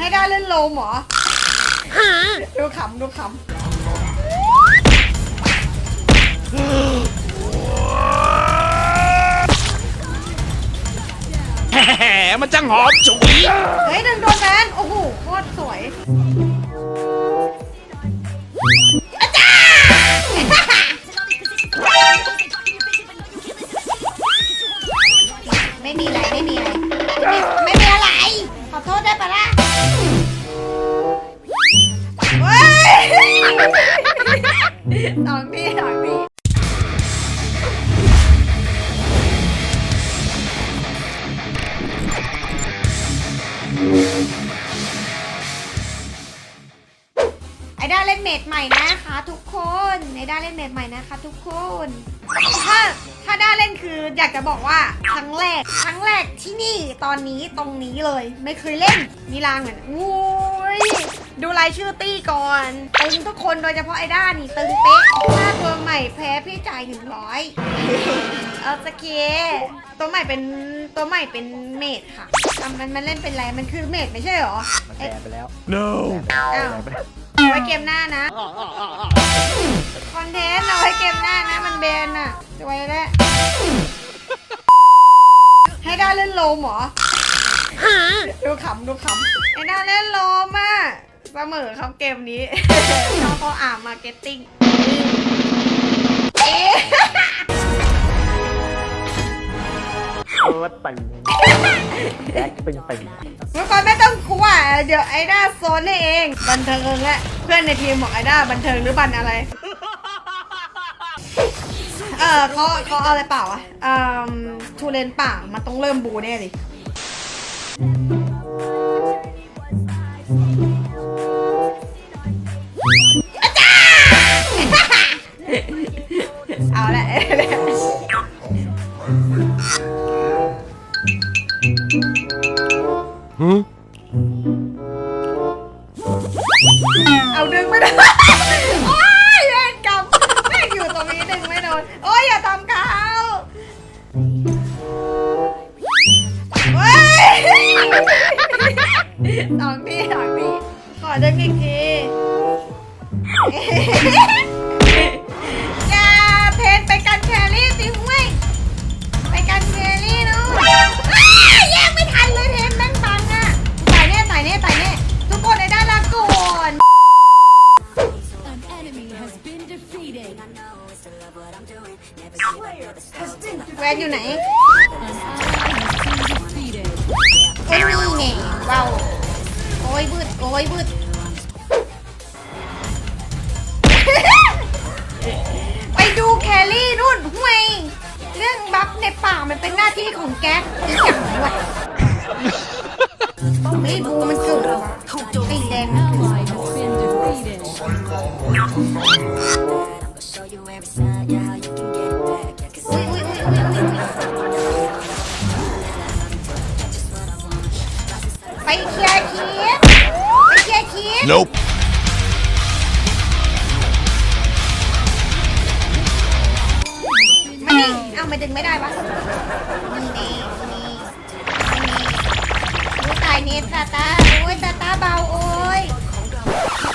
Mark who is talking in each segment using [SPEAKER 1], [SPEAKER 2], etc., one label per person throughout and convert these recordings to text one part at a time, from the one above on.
[SPEAKER 1] ให้ได้เล่นโลมเหรอดูขำดูข
[SPEAKER 2] แหมมันจังหอมฉุยำ
[SPEAKER 1] เฮ้ยดึงโดนแมนโอ้โหโคตรสวย ด้าเล่นเมดใหม่นะคะ ทุกคน ถ้าถ้าด้าเล่นคืออยากจะบอกว่าครั้งแรกครั้งแรกที่นี่ตอนนี้ตรงนี้เลย ไม่เคยเล่นมีรางเหมือนอุ้ยดูรายชื่อตี้ก่อนตึงทุกคนโดยเฉพาะไอด้านี่ตึงเป๊ะถ้าตัวใหม่แพ้พี่จ่ายหนึ่งร้อยเอาสเกตัวใหม่เป็นตัวใหม่เป็นเมดค่ะอะ มันมันเล่นเป็นอะไรมันคือเมดไม่ใช่เหรอ
[SPEAKER 3] มันแปลไปแล้ว
[SPEAKER 2] no
[SPEAKER 1] อ้าวเอาไว้เกมหน้านะ แบนอะจะไว้แล้ว ให้ด้าเล่นโลมเหรอดูขำดูขำให้ด้าเล่นโลมอะเสมอเขาเกมนี้เขาเขาอ่านมาร์เก็ตติ้งเอ๊ะ
[SPEAKER 3] โคตรตึงแจ็คตึงตึง
[SPEAKER 1] ทุกคนไม่ต้องกลัวเดี๋ยวไอด้าโซนให้เอง บันเทิงแหละเพื่อนในทีมบอกไอด้าบันเทิงหรือบันอะไร เออเขาเขาเอาอะไรเปล่าอะอ่อทูเลนป่ามันต้องเริ่มบูแน่เลย ขอดึงอีกทีอย่าเทนไปกันแครี่สิห้วยไปกันแครี่เนาะอ้าวแยกไม่ทันเลยเทนแม่งบังอะตายแน่ตายแน่ตายแน่ทุกคนในด้านล่างก่อน
[SPEAKER 4] An enemy has been defeated.
[SPEAKER 1] แวนอยู่ไหน
[SPEAKER 4] An ally has been defeated.
[SPEAKER 1] โอ้ยนี่ไงว้าวโอ้ยบืดโอ้ยบืด ในป่ามันเป็นหน้าที่ของแกอีกอย่างวะต้องไม่บูมันเกิดถูกโจมตีแดง
[SPEAKER 4] Ally has been defeated.
[SPEAKER 1] อุ้ ไม่ดึงเอามาดึงไม่ได้วะนี่นี่นี่นี่ลูกตายเนฟตาตาโอ้ยตาตาเบาโอ้ย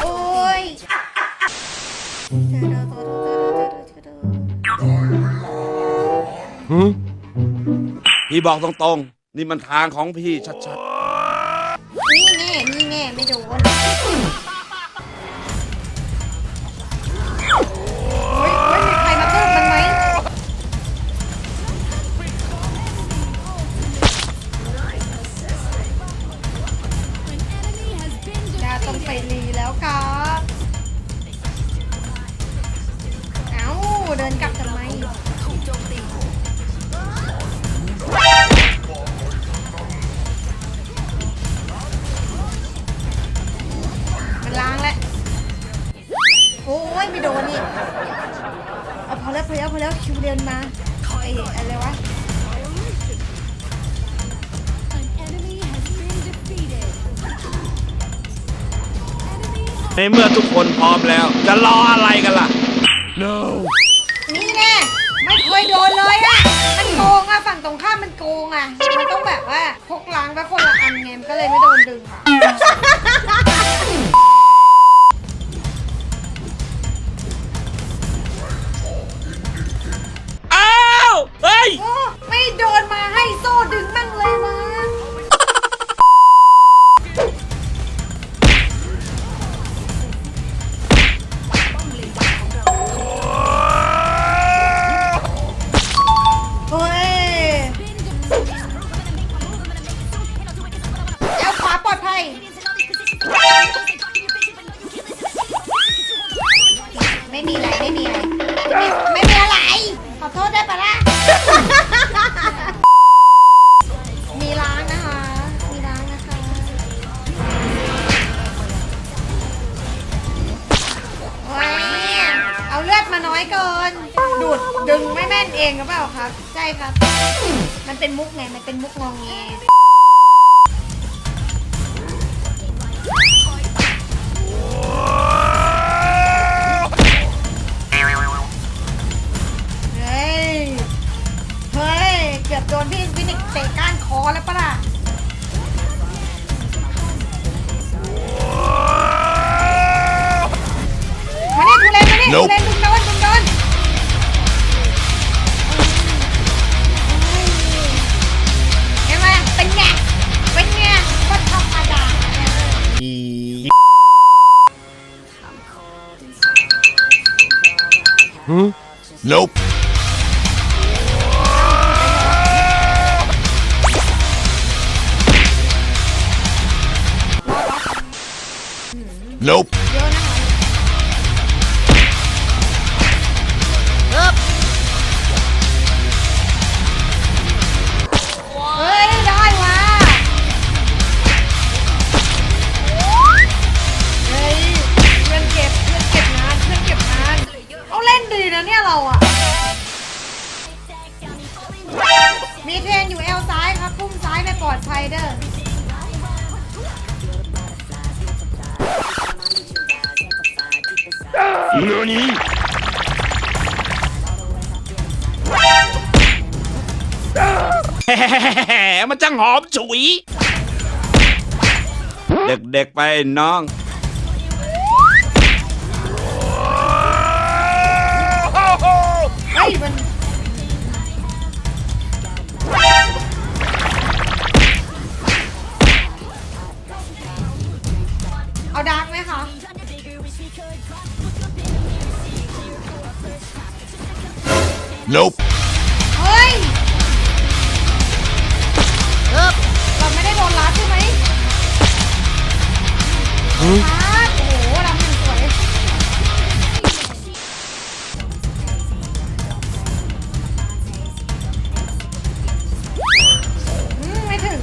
[SPEAKER 1] โอ้ยเธอเธอเธอเธอเธอเธอเธอ
[SPEAKER 2] พี่บอกตรงๆ นี่มันทางของพี่ชัด
[SPEAKER 1] นี่แน่นี่แน่ไม่โดน คิวเดินมาไอ้อะไรวะ
[SPEAKER 4] An enemy has been defeated. Enemy
[SPEAKER 2] ๆในเมื่อทุกคนพร้อมแล้ว จะรออะไรกันล่ะ no
[SPEAKER 1] นี่แน่ไม่เคยโดนเลยอะมันโกงอะฝั่งตรงข้ามมันโกงอะมันต้องแบบว่าพกล้างไว้คนละอันไงมันก็เลยไม่โดนดึงค่ะ ครับ มันเป็นมุกไง มันเป็นมุกงองแงเฮ้ย เฮ้ย เกือบโดนพี่ฟินิกซ์เตะก้านคอแล้วปะล่ะมาเนี่ยดูเลนมาเนี่ยดูเลน
[SPEAKER 2] Nope
[SPEAKER 1] เ何
[SPEAKER 2] แหมมันจังหอมฉุย เด็กๆไปน้อง
[SPEAKER 1] โอ้โหลำหนึ่งสวยอืมไม่ถึง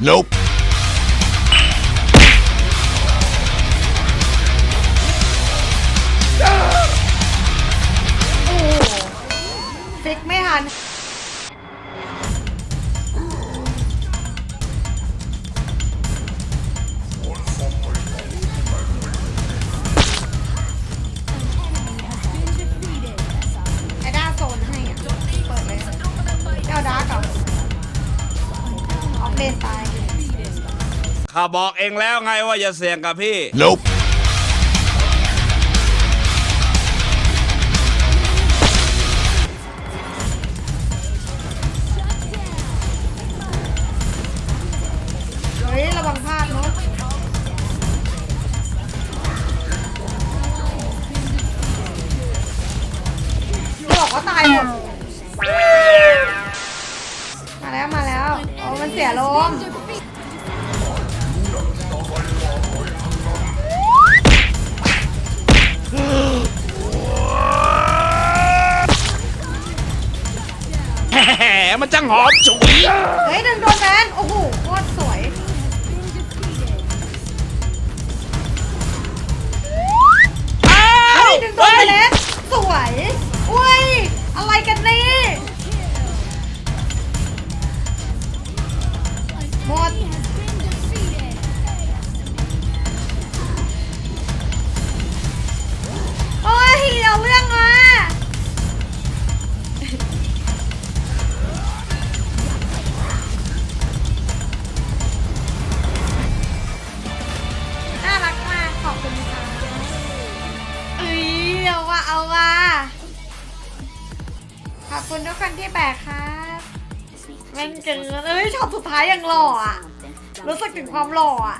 [SPEAKER 2] Nope
[SPEAKER 1] ฟิกไม่ทันไอ้ด้าโซนให้อะ เปิดเลยเจ้าดาร์กอะออกเลนตาย
[SPEAKER 2] ข้าบอกเองแล้วไงว่าอย่าเสี่ยงกับพี่
[SPEAKER 5] Nope.
[SPEAKER 1] มดมาแล้วมาแล้ว โอ้มันเสียลม
[SPEAKER 2] แหมมันจังหอมฉุย
[SPEAKER 1] เฮ้ยดึงโดนแมนโอ้โหโคตรสวย
[SPEAKER 2] อ้า
[SPEAKER 1] เฮ้
[SPEAKER 2] วย
[SPEAKER 1] ดึงโดนแมนสวย อุ้ย อะไรกันนี่หมดโอ้ยเอาเรื่องมาน่ารักมากขอบคุณค่ะเอ้ยเอาว่ะเอาว่ะ อบคุณทุกคนที่แบกครับแม่งเก่งเอ้ยชอบสุดท้ายยังหล่ออะ รู้สึกถึงความหล่ออะ